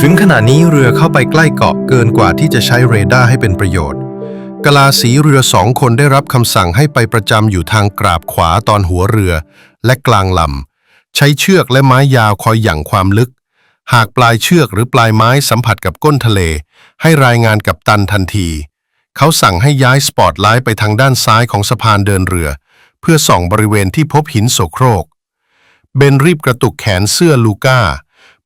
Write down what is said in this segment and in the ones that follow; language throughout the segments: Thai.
ถึงขณะนี้เรือเข้าไปใกล้เกาะเกินกว่าที่จะใช้เรดาร์ให้เป็นประโยชน์ กลาสีเรือสองคนได้รับคำสั่งให้ไปประจำอยู่ทางกราบขวาตอนหัวเรือและกลางลำ ใช้เชือกและไม้ยาวคอยหยั่งความลึก หากปลายเชือกหรือปลายไม้สัมผัสกับก้นทะเล ให้รายงานกับตันทันที เขาสั่งให้ย้ายสปอตไลท์ไปทางด้านซ้ายของสะพานเดินเรือ เพื่อส่องบริเวณที่พบหินโสโครก เบนรีบกระตุกแขนเสื้อลูก้า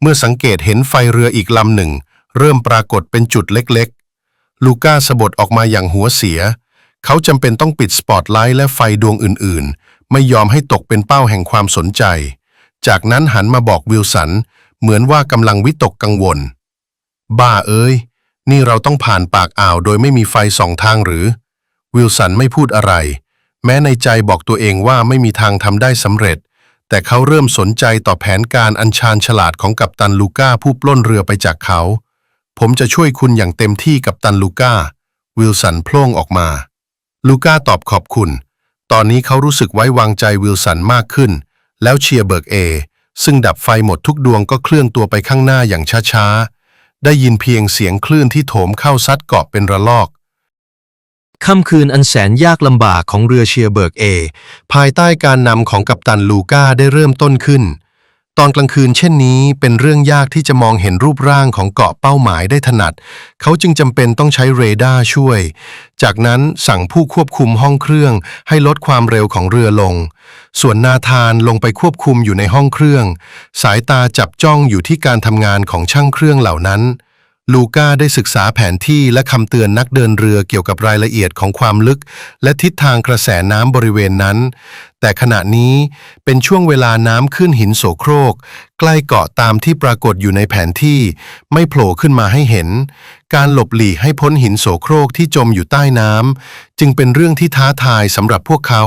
เมื่อสังเกตเห็นไฟเรืออีกลำหนึ่ง เริ่มปรากฏเป็นจุดเล็กๆ ลูก้าสะบดออกมาอย่างหัวเสีย เขาจำเป็นต้องปิดสปอตไลท์และไฟดวงอื่นๆ ไม่ยอมให้ตกเป็นเป้าแห่งความสนใจ จากนั้นหันมาบอกวิลสัน เหมือนว่ากำลังวิตกกังวล บ้าเอ้ย นี่เราต้องผ่านปากอ่าวโดยไม่มีไฟสองทางหรือ วิลสันไม่พูดอะไร แม้ในใจบอกตัวเองว่าไม่มีทางทำได้สำเร็จ แต่เขาเริ่มสนใจต่อแผนการอันชาญฉลาดของกัปตันลูก้าผู้ปล้นเรือไปจากเขา ผมจะช่วยคุณอย่างเต็มที่กับตันลูก้า วิลสันโพล่งออกมา ลูก้าตอบขอบคุณ ตอนนี้เขารู้สึกไว้วางใจวิลสันมากขึ้น แล้วเชียร์เบิร์กเอ ซึ่งดับไฟหมดทุกดวงก็เคลื่อนตัวไปข้างหน้าอย่างช้าๆ ได้ยินเพียงเสียงคลื่นที่โถมเข้าซัดเกาะเป็นระลอก ค่ำคืนอันแสนยากลำบากของเรือเชียร์เบิร์กเอ ภายใต้การนำของกัปตันลูก้าได้เริ่มต้นขึ้น ตอนกลางคืนเช่นนี้เป็นเรื่องยากที่จะมองเห็นรูปร่างของเกาะเป้าหมายได้ถนัด เขาจึงจำเป็นต้องใช้เรดาร์ช่วย จากนั้นสั่งผู้ควบคุมห้องเครื่องให้ลดความเร็วของเรือลง ส่วนนาธานลงไปควบคุมอยู่ในห้องเครื่อง สายตาจับจ้องอยู่ที่การทำงานของช่างเครื่องเหล่านั้น ลูก้าได้ศึกษาแผนที่และคำเตือนนักเดินเรือเกี่ยวกับรายละเอียดของความลึก และทิศทางกระแสน้ำบริเวณนั้น แต่ขณะนี้เป็นช่วงเวลาน้ำขึ้นหินโสโครก ใกล้เกาะตามที่ปรากฏอยู่ในแผนที่ ไม่โผล่ขึ้นมาให้เห็น การหลบหลีกให้พ้นหินโสโครกที่จมอยู่ใต้น้ำจึงเป็นเรื่องที่ท้าทายสำหรับพวกเขา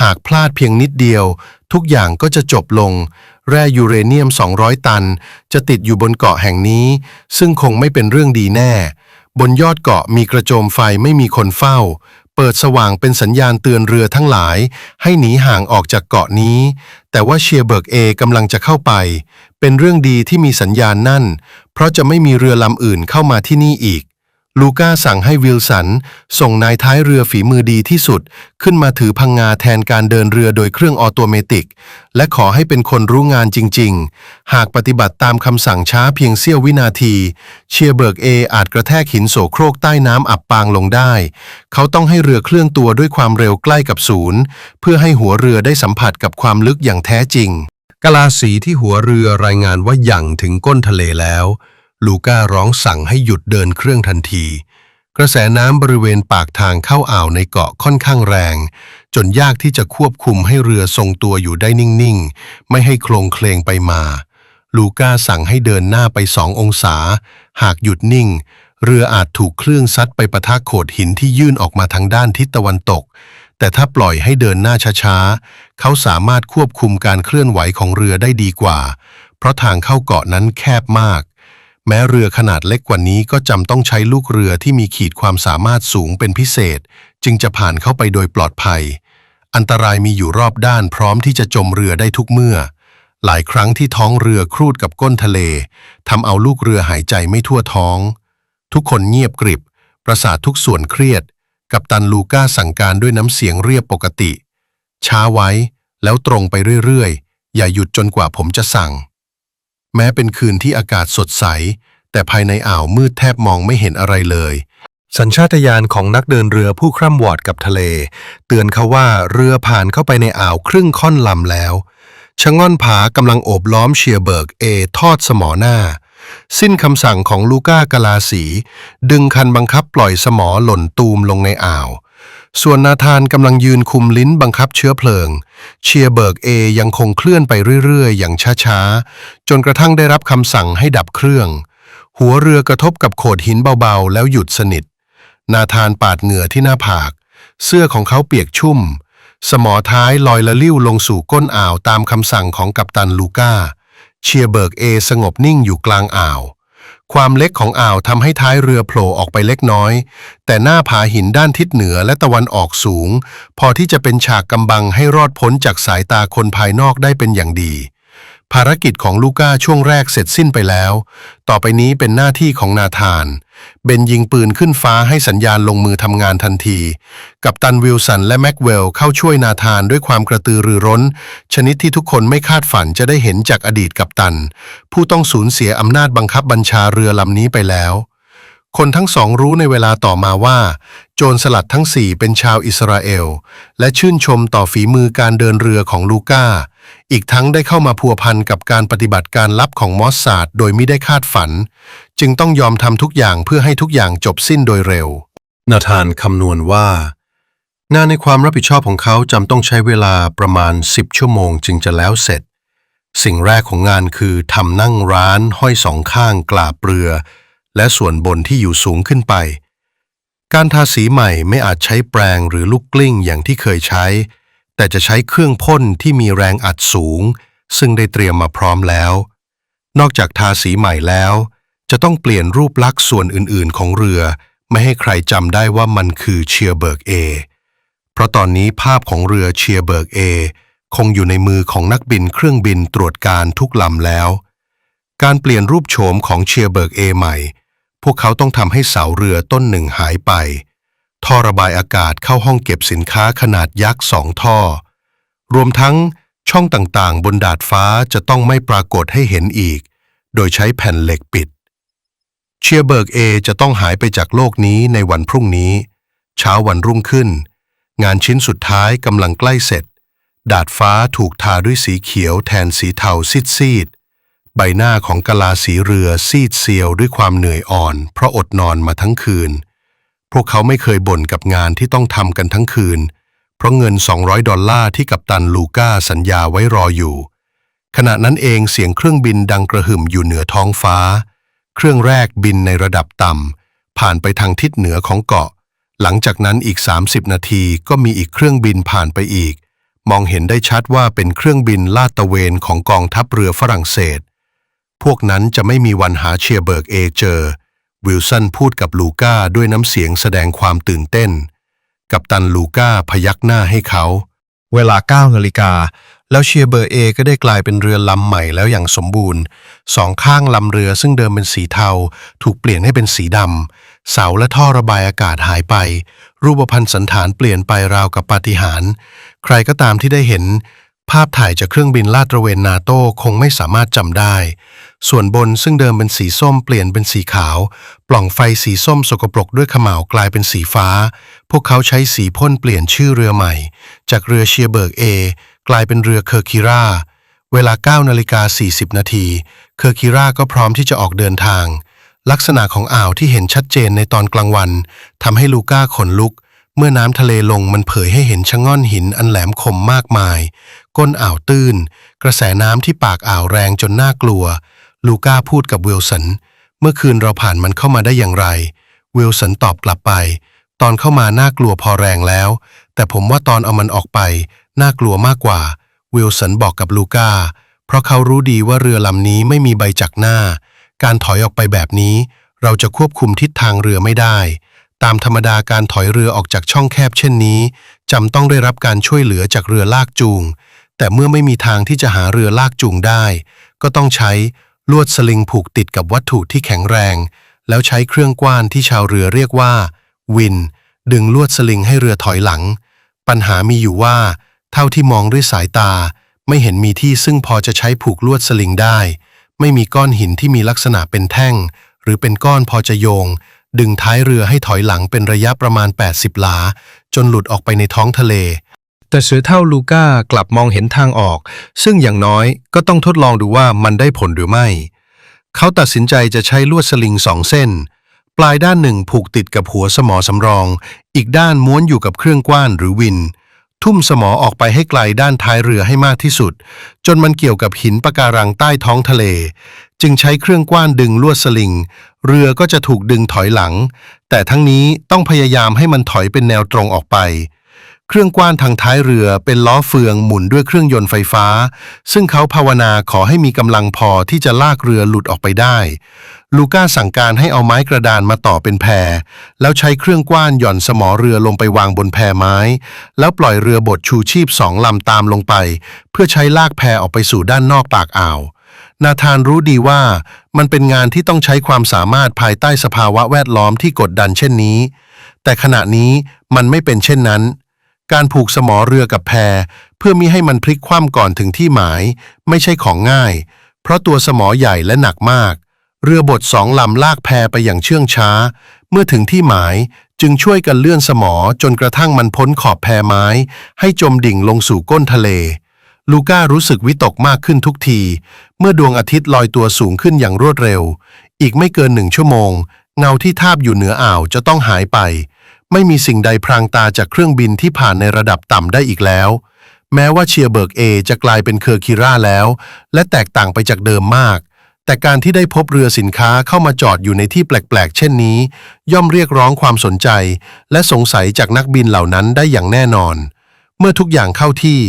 หากพลาดเพียงนิดเดียว ทุกอย่างก็จะจบลง แร่ยูเรเนียม 200 ตัน จะติดอยู่บนเกาะแห่งนี้ ซึ่งคงไม่เป็นเรื่องดีแน่ บนยอดเกาะมีกระโจมไฟไม่มีคนเฝ้า เปิดสว่างเป็นสัญญาณเตือนเรือทั้งหลาย ให้หนีห่างออกจากเกาะนี้ แต่ว่าเชียร์เบิร์กเอกำลังจะเข้าไป เป็นเรื่องดีที่มีสัญญาณนั่น เพราะจะไม่มีเรือลำอื่นเข้ามาที่นี่อีก ลูก้าสั่งให้วิลสัน ส่งนายท้ายเรือฝีมือดีที่สุด ขึ้นมาถือพังงาแทนการเดินเรือโดยเครื่องออโตเมติก และขอให้เป็นคนรู้งานจริง ๆ หากปฏิบัติตามคำสั่งช้าเพียงเสี้ยววินาที เชียร์เบิร์กเออาจกระแทกหินโสโครกใต้น้ำอับปางลงได้ เขาต้องให้เรือเคลื่อนตัวด้วยความเร็วใกล้กับศูนย์ เพื่อให้หัวเรือได้สัมผัสกับความลึกอย่างแท้จริงกลาสีที่หัวเรือรายงานว่าหยั่งถึงก้นทะเลแล้ว ลูก้าร้องสั่งให้หยุดเดินเครื่องทันที กระแสน้ำบริเวณปากทางเข้าอ่าวในเกาะค่อนข้างแรง จนยากที่จะควบคุมให้เรือทรงตัวอยู่ได้นิ่งๆ ไม่ให้โคลงเคลงไปมา ลูก้าสั่งให้เดินหน้าไปสององศา หากหยุดนิ่ง เรืออาจถูกคลื่นซัดไปประทะโขดหินที่ยื่นออกมาทางด้านทิศตะวันตกแต่ถ้าปล่อยให้เดินหน้าช้าๆ เขาสามารถควบคุมการเคลื่อนไหวของเรือได้ดีกว่า เพราะทางเข้าเกาะนั้นแคบมาก แม้เรือขนาดเล็กกว่านี้ก็จำต้องใช้ลูกเรือที่มีขีดความสามารถสูงเป็นพิเศษ จึงจะผ่านเข้าไปโดยปลอดภัย อันตรายมีอยู่รอบด้านพร้อมที่จะจมเรือได้ทุกเมื่อ หลายครั้งที่ท้องเรือครูดกับก้นทะเลทำเอาลูกเรือหายใจไม่ทั่วท้อง ทุกคนเงียบกริบ ประสาททุกส่วนเครียด กับตันลูก้าสั่งการด้วยน้ำเสียงเรียบปกติ ช้าไว้ แล้วตรงไปเรื่อยๆ อย่าหยุดจนกว่าผมจะสั่ง แม้เป็นคืนที่อากาศสดใส แต่ภายในอ่าวมืดแทบมองไม่เห็นอะไรเลย สัญชาตญาณของนักเดินเรือผู้คร่ำวอดกับทะเล เตือนเขาว่าเรือผ่านเข้าไปในอ่าวครึ่งค่อนลำแล้ว ชะง่อนผากำลังโอบล้อมเชียร์เบิร์กเอทอดสมอหน้า สิ้นคำสั่งของลูก้ากาลาสี ดึงคันบังคับปล่อยสมอหล่นตูมลงในอ่าว ส่วนนาธานกำลังยืนคุมลิ้นบังคับเชื้อเพลิง เชียเบิร์กเอยังคงเคลื่อนไปเรื่อยๆ อย่างช้าๆ จนกระทั่งได้รับคำสั่งให้ดับเครื่อง หัวเรือกระทบกับโขดหินเบาๆ แล้วหยุดสนิท นาธานปาดเหงื่อที่หน้าผาก เสื้อของเขาเปียกชุ่ม สมอท้ายลอยละลิ้วลงสู่ก้นอ่าวตามคำสั่งของกัปตันลูก้า เชียเบิร์กเอสงบนิ่งอยู่กลางอ่าว ความเล็กของอ่าวทำให้ท้ายเรือโผล่ออกไปเล็กน้อย แต่หน้าผาหินด้านทิศเหนือและตะวันออกสูง พอที่จะเป็นฉากกำบังให้รอดพ้นจากสายตาคนภายนอกได้เป็นอย่างดี ภารกิจของลูก้าช่วงแรกเสร็จสิ้นไปแล้ว ต่อไปนี้เป็นหน้าที่ของนาธาน เบนยิงปืนขึ้นฟ้าให้สัญญาณลงมือทำงานทันที กับตันวิลสันและแม็กเวลเข้าช่วยนาธานด้วยความกระตือรือร้น ชนิดที่ทุกคนไม่คาดฝันจะได้เห็นจากอดีตกับตัน ผู้ต้องสูญเสียอำนาจบังคับบัญชาเรือลำนี้ไปแล้ว คนทั้งสองรู้ในเวลาต่อมาว่า โจรสลัดทั้งสี่เป็นชาวอิสราเอล และชื่นชมต่อฝีมือการเดินเรือของลูก้า อีกทั้งได้เข้ามาพัวพันกับการปฏิบัติการลับของมอสซาดโดยไม่ได้คาดฝัน จึงต้องยอมทำทุกอย่างเพื่อให้ทุกอย่างจบสิ้นโดยเร็ว นาธานคำนวณว่างาในความรับผิดชอบของเขาจำต้องใช้เวลาประมาณ 10 ชั่วโมงจึงจะแล้วเสร็จ สิ่งแรกของงานคือทำนั่งร้านห้อยสองข้างกลาบเรือ และส่วนบนที่อยู่สูงขึ้นไป การทาสีใหม่ไม่อาจใช้แปรงหรือลูกกลิ้งอย่างที่เคยใช้ แต่จะใช้เครื่องพ่นที่มีแรงอัดสูง ซึ่งได้เตรียมมาพร้อมแล้ว นอกจากทาสีใหม่แล้ว จะต้องเปลี่ยนรูปลักษณ์ส่วนอื่นๆ ของเรือ ไม่ให้ใครจำได้ว่ามันคือเชียร์เบิร์กเอเพราะตอนนี้ภาพของเรือเชียร์เบิร์กเอคงอยู่ในมือของนักบินเครื่องบินตรวจการทุกลำแล้ว การเปลี่ยนรูปโฉมของเชียร์เบิร์กเอใหม่ พวกเขาต้องทำให้เสาเรือต้นหนึ่งหายไป ท่อระบายอากาศเข้าห้องเก็บสินค้าขนาดยักษ์สองท่อ รวมทั้งช่องต่างๆ บนดาดฟ้าจะต้องไม่ปรากฏให้เห็นอีก โดยใช้แผ่นเหล็กปิด เชียเบิร์กเอจะต้องหายไปจากโลกนี้ในวันพรุ่งนี้ เช้าวันรุ่งขึ้น งานชิ้นสุดท้ายกำลังใกล้เสร็จ ดาดฟ้าถูกทาด้วยสีเขียวแทนสีเทาซีด ใบหน้าของกะลาสีเรือซีดเซียวด้วยความเหนื่อยอ่อน เพราะอดนอนมาทั้งคืน พวกเขาไม่เคยบ่นกับงานที่ต้องทำกันทั้งคืน เพราะเงิน 200 ดอลลาร์ที่กัปตันลูก้าสัญญาไว้รออยู่ ขณะนั้นเองเสียงเครื่องบินดังกระหึ่มอยู่เหนือท้องฟ้า เครื่องแรกบินในระดับต่ำผ่านไปทางทิศเหนือของเกาะ หลังจากนั้นอีก 30 นาทีก็มีอีกเครื่องบินผ่านไปอีก มองเห็นได้ชัดว่าเป็นเครื่องบินลาดตระเวนของกองทัพเรือฝรั่งเศส พวกนั้นจะไม่มีวันหาเชียร์เบิร์กเอเจอวิลสันพูดกับลูก้าด้วยน้ำเสียงแสดงความตื่นเต้น กัปตันลูก้าพยักหน้าให้เขา เวลา9นาฬิกาแล้วเชียร์เบอร์เอก็ได้กลายเป็นเรือลำใหม่แล้วอย่างสมบูรณ์ สองข้างลำเรือซึ่งเดิมเป็นสีเทา ถูกเปลี่ยนให้เป็นสีดำ เสาและท่อระบายอากาศหายไป รูปพรรณสันฐานเปลี่ยนไปราวกับปาฏิหาริย์ใครก็ตามที่ได้เห็น ภาพถ่ายจากเครื่องบินลาดตระเวนนาโต้คงไม่สามารถจำได้ ส่วนบนซึ่งเดิมเป็นสีส้มเปลี่ยนเป็นสีขาว ปล่องไฟสีส้มสกปรกด้วยขม่าวกลายเป็นสีฟ้า พวกเขาใช้สีพ่นเปลี่ยนชื่อเรือใหม่ จากเรือเชียเบิร์กเอกลายเป็นเรือเคอร์คิราเวลา9นาฬิกา40 นาที เคอร์คิราก็พร้อมที่จะออกเดินทาง ลักษณะของอ่าวที่เห็นชัดเจนในตอนกลางวันทำให้ลูก้าขนลุก เมื่อน้ำทะเลลงมันเผยให้เห็นชะง่อนหินอันแหลมคมมากมาย ก้นอ่าวตื้น กระแสน้ำที่ปากอ่าวแรงจนน่ากลัว ลูก้าพูดกับวิลสัน เมื่อคืนเราผ่านมันเข้ามาได้อย่างไร วิลสันตอบกลับไป ตอนเข้ามาน่ากลัวพอแรงแล้ว แต่ผมว่าตอนเอามันออกไป น่ากลัวมากกว่า วิลสันบอกกับลูก้า เพราะเขารู้ดีว่าเรือลำนี้ไม่มีใบจักหน้า การถอยออกไปแบบนี้ เราจะควบคุมทิศทางเรือไม่ได้ ตามธรรมดาการถอยเรือออกจากช่องแคบเช่นนี้จำต้องได้รับการช่วยเหลือจากเรือลากจูง แต่เมื่อไม่มีทางที่จะหาเรือลากจูงได้ ก็ต้องใช้ ลวดสลิงผูกติดกับวัตถุที่แข็งแรง แล้วใช้เครื่องกว้านที่ชาวเรือเรียกว่า วิน ดึงลวดสลิงให้เรือถอยหลัง ปัญหามีอยู่ว่า เท่าที่มองด้วยสายตา ไม่เห็นมีที่ซึ่งพอจะใช้ผูกลวดสลิงได้ ไม่มีก้อนหินที่มีลักษณะเป็นแท่ง หรือเป็นก้อนพอจะโยง ดึงท้ายเรือให้ถอยหลังเป็นระยะประมาณ 80 หลา จนหลุดออกไปในท้องทะเล แต่เสือเท่าลูก้ากลับมองเห็นทางออก ซึ่งอย่างน้อยก็ต้องทดลองดูว่ามันได้ผลหรือไม่ เขาตัดสินใจจะใช้ลวดสลิงสองเส้น ปลายด้านหนึ่งผูกติดกับหัวสมอสำรอง อีกด้านม้วนอยู่กับเครื่องกว้านหรือวิน ทุ่มสมอออกไปให้ไกลด้านท้ายเรือให้มากที่สุด จนมันเกี่ยวกับหินปะการังใต้ท้องทะเล จึงใช้เครื่องกว้านดึงลวดสลิง เรือก็จะถูกดึงถอยหลัง แต่ทั้งนี้ต้องพยายามให้มันถอยเป็นแนวตรงออกไป เครื่องกว้านทางท้ายเรือเป็นล้อเฟืองหมุนด้วยเครื่องยนต์ไฟฟ้า ซึ่งเขาภาวนาขอให้มีกำลังพอที่จะลากเรือหลุดออกไปได้ ลูก้าสั่งการให้เอาไม้กระดานมาต่อเป็นแพแล้วใช้เครื่องกว้านหย่อนสมอเรือลงไปวางบนแพไม้ แล้วปล่อยเรือบดชูชีพสองลำตามลงไป เพื่อใช้ลากแพออกไปสู่ด้านนอกปากอ่าวนาธานรู้ดีว่ามันเป็นงานที่ต้องใช้ความสามารถภายใต้สภาวะแวดล้อมที่กดดันเช่นนี้ แต่ขณะนี้มันไม่เป็นเช่นนั้น การผูกสมอเรือกับแพเพื่อมิให้มันพลิกคว่ำก่อนถึงที่หมาย ไม่ใช่ของง่าย เพราะตัวสมอใหญ่และหนักมาก เรือบดสองลำลากแพไปอย่างเชื่องช้า เมื่อถึงที่หมายจึงช่วยกันเลื่อนสมอจนกระทั่งมันพ้นขอบแพไม้ ให้จมดิ่งลงสู่ก้นทะเล ลูก้ารู้สึกวิตกมากขึ้นทุกที เมื่อดวงอาทิตย์ลอยตัวสูงขึ้นอย่างรวดเร็ว อีกไม่เกินหนึ่งชั่วโมง เงาที่ทาบอยู่เหนืออ่าวจะต้องหายไป ไม่มีสิ่งใดพรางตาจากเครื่องบินที่ผ่านในระดับต่ำได้อีกแล้ว แม้ว่าเชียร์เบิร์กเอจะกลายเป็นเคอร์คิราแล้ว และแตกต่างไปจากเดิมมาก แต่การที่ได้พบเรือสินค้าเข้ามาจอดอยู่ในที่แปลกๆ เช่นนี้ ย่อมเรียกร้องความสนใจ และสงสัยจากนักบินเหล่านั้นได้อย่างแน่นอน เมื่อทุกอย่างเข้าที่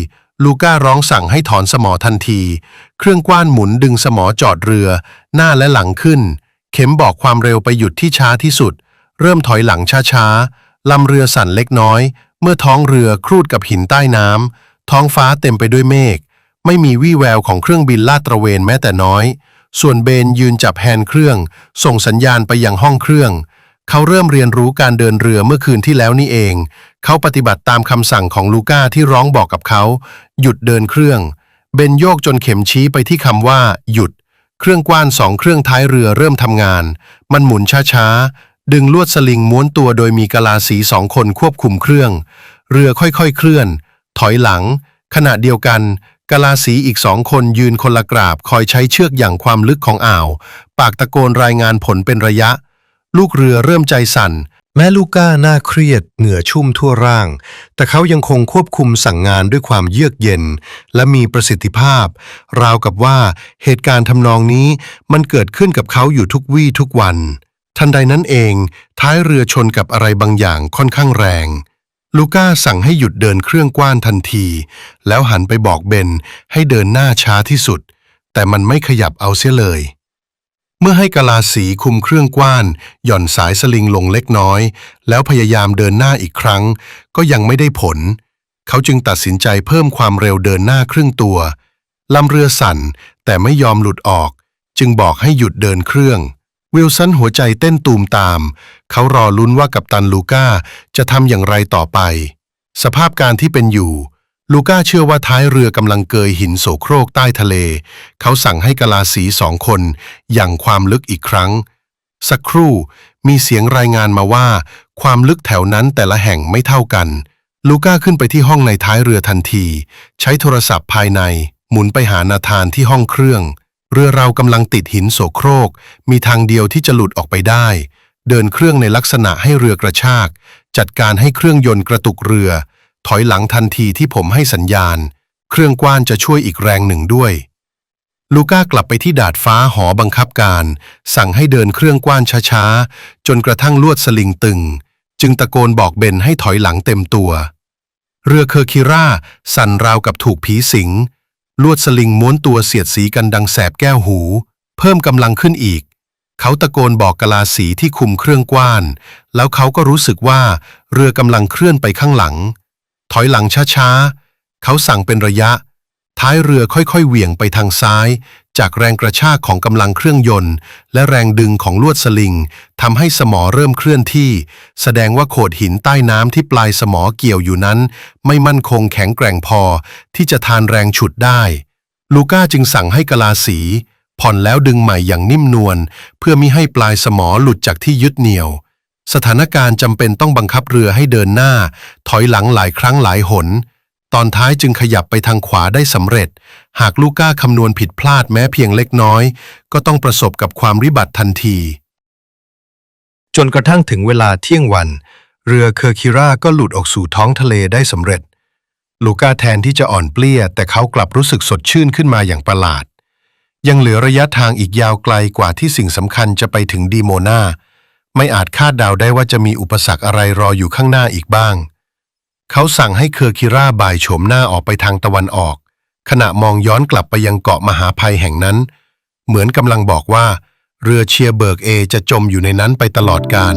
ลูก้าร้องสั่งให้ถอนสมอทันที เครื่องกว้านหมุนดึงสมอจอดเรือ หน้าและหลังขึ้น เข็มบอกความเร็วไปหยุดที่ช้าที่สุด เริ่มถอยหลังช้าๆ ลำเรือสั่นเล็กน้อย เมื่อท้องเรือครูดกับหินใต้น้ำท้องฟ้าเต็มไปด้วยเมฆ ไม่มีวี่แววของเครื่องบินลาดตระเวนแม้แต่น้อย ส่วนเบนยืนจับแฮนด์เครื่อง ส่งสัญญาณไปยังห้องเครื่อง เขาเริ่มเรียนรู้การเดินเรือเมื่อคืนที่แล้วนี่เอง เขาปฏิบัติตามคำสั่งของลูก้าที่ร้องบอกกับเขา หยุดเดินเครื่อง เบนโยกจนเข็มชี้ไปที่คำว่า หยุด เครื่องกว้านสองเครื่องท้ายเรือเริ่มทำงาน มันหมุนช้าๆ ดึงลวดสลิงม้วนตัวโดยมีกะลาสีสองคนควบคุมเครื่อง เรือค่อยๆเคลื่อน ถอยหลัง ขณะเดียวกันกะลาสีอีกสองคนยืนคนละกราบ คอยใช้เชือกอย่างความลึกของอ่าว ปากตะโกนรายงานผลเป็นระยะ ลูกเรือเริ่มใจสั่น แม้ลูก้าหน่าเครียด เหงื่อชุ่มทั่วร่าง แต่เขายังคงควบคุมสั่งงานด้วยความเยือกเย็น และมีประสิทธิภาพ ราวกับว่าเหตุการณ์ทำนองนี้มันเกิดขึ้นกับเขาอยู่ทุกวี่ทุกวัน ทันใดนั้นเอง ท้ายเรือชนกับอะไรบางอย่างค่อนข้างแรง ลูก้าสั่งให้หยุดเดินเครื่องกว้านทันที แล้วหันไปบอกเบนให้เดินหน้าช้าที่สุด แต่มันไม่ขยับเอาเสียเลย เมื่อให้กะลาสีคุมเครื่องกว้าน หย่อนสายสลิงลงเล็กน้อย แล้วพยายามเดินหน้าอีกครั้ง ก็ยังไม่ได้ผล เขาจึงตัดสินใจเพิ่มความเร็วเดินหน้าครึ่งตัวลำเรือสั่นแต่ไม่ยอมหลุดออก จึงบอกให้หยุดเดินเครื่อง วิลสันหัวใจเต้นตูมตาม เขารอลุ้นว่ากัปตันลูก้าจะทำอย่างไรต่อไป สภาพการที่เป็นอยู่ ลูก้าเชื่อว่าท้ายเรือกำลังเกยหินโสโครกใต้ทะเล เขาสั่งให้กลาสีสองคนอย่างความลึกอีกครั้ง สักครู่มีเสียงรายงานมาว่า ความลึกแถวนั้นแต่ละแห่งไม่เท่ากัน ลูก้าขึ้นไปที่ห้องในท้ายเรือทันที ใช้โทรศัพท์ภายใน หมุนไปหานาธานที่ห้องเครื่อง เรือเรากำลังติดหินโสโครก มีทางเดียวที่จะหลุดออกไปได้ เดินเครื่องในลักษณะให้เรือกระชาก จัดการให้เครื่องยนต์กระตุกเรือ ถอยหลังทันทีที่ผมให้สัญญาณ เครื่องกว้านจะช่วยอีกแรงหนึ่งด้วย ลูก้ากลับไปที่ดาดฟ้าหอบังคับการ สั่งให้เดินเครื่องกว้านช้าๆ จนกระทั่งลวดสลิงตึง จึงตะโกนบอกเบนให้ถอยหลังเต็มตัว เรือเคอร์คิราสั่นราวกับถูกผีสิง ลวดสลิงม้วนตัวเสียดสีกันดังแสบแก้วหู เพิ่มกำลังขึ้นอีก เขาตะโกนบอกกลาสีที่คุมเครื่องกว้าน แล้วเขาก็รู้สึกว่าเรือกำลังเคลื่อนไปข้างหลัง ถอยหลังช้าๆ เขาสั่งเป็นระยะ ท้ายเรือค่อยๆ เหวี่ยงไปทางซ้าย จากแรงกระชากของกำลังเครื่องยนต์ และแรงดึงของลวดสลิงทำให้สมอเริ่มเคลื่อนที่ แสดงว่าโขดหินใต้น้ำที่ปลายสมอเกี่ยวอยู่นั้น ไม่มั่นคงแข็งแกร่งพอ ที่จะทานแรงฉุดได้ ลูก้าจึงสั่งให้กลาสี ผ่อนแล้วดึงใหม่อย่างนิ่มนวลเพื่อมิให้ปลายสมอหลุดจากที่ยึดเหนี่ยว สถานการณ์จำเป็นต้องบังคับเรือให้เดินหน้า ถอยหลังหลายครั้งหลายหน ตอนท้ายจึงขยับไปทางขวาได้สำเร็จ หากลูก้าคำนวณผิดพลาดแม้เพียงเล็กน้อย ก็ต้องประสบกับความริบัติทันที จนกระทั่งถึงเวลาเที่ยงวัน เรือเคอร์คิราก็หลุดออกสู่ท้องทะเลได้สำเร็จ ลูก้าแทนที่จะอ่อนเปลี้ย แต่เขากลับรู้สึกสดชื่นขึ้นมาอย่างประหลาด ยังเหลือระยะทางอีกยาวไกลกว่าที่สิ่งสำคัญจะไปถึงดีโมนาไม่อาจคาดเดาได้ว่าจะมีอุปสรรคอะไรรออยู่ข้างหน้าอีกบ้าง เขาสั่งให้เคอร์คิราบ่ายโฉมหน้าออกไปทางตะวันออก ขณะมองย้อนกลับไปยังเกาะมหาภัยแห่งนั้น เหมือนกำลังบอกว่า เรือเชียร์เบิร์กเอจะจมอยู่ในนั้นไปตลอดกาล